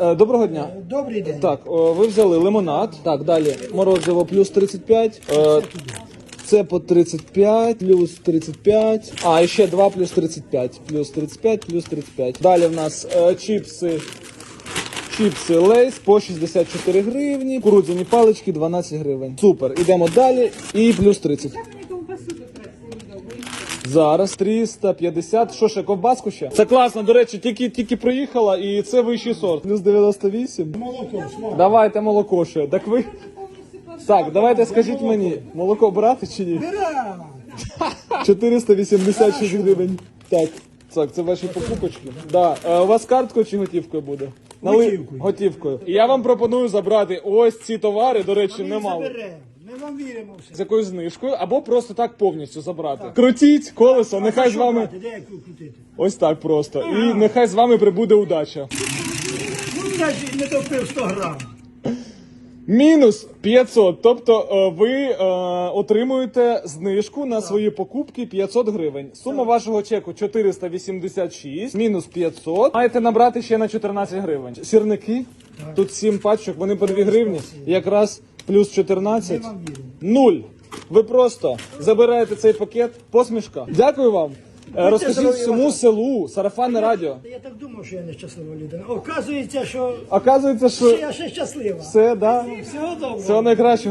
Е, Доброго дня. Добрий день. Так, о, ви взяли лимонад. Так, далі морозиво плюс 35. Е, Це по 35, плюс 35. А, і ще 2 плюс 35. Плюс 35, плюс 35. Далі в нас е, чіпси. Чіпси Лейс по 64 гривні, кукурудзяні палички 12 гривень. Супер. Ідемо далі. І плюс 30. Зараз 350. Що ще, ковбаску ще? Це класно, до речі, тільки, тільки приїхала і це вищий сорт. Плюс 98. Молоко, смак. Давайте молоко ще. Так ви. Так, давайте скажіть мені, молоко брати чи ні? Бира! 486 гривень. Так. Так, це ваші покупочки. Да. Е, у вас карткою чи готівкою буде? Готівкою. Готівкою. І я вам пропоную забрати ось ці товари, до речі, немало. Ми вам віримо З все. якоюсь знижкою, або просто так повністю забрати. Крутіть колесо, нехай з вами? Де як крутити? ось так просто. І нехай з вами прибуде удача. Ну, навіть не топив 100 грам. Мінус 500. Тобто е, ви е, отримуєте знижку на свої покупки 500 гривень. Сума вашого чеку 486, мінус 500. Маєте набрати ще на 14 гривень. Сірники. Тут 7 пачок, вони по 2 гривні. Якраз плюс 14. Ми вам віримо. Нуль. Ви просто забираєте цей пакет. Посмішка. Дякую вам. Е, Розкажіть всьому вашого. селу, сарафанне радіо. Я так думав, що я нещаслива людина. Оказується, що Оказується, що я ще щаслива. все, да, Всього доброго. всього найкращого.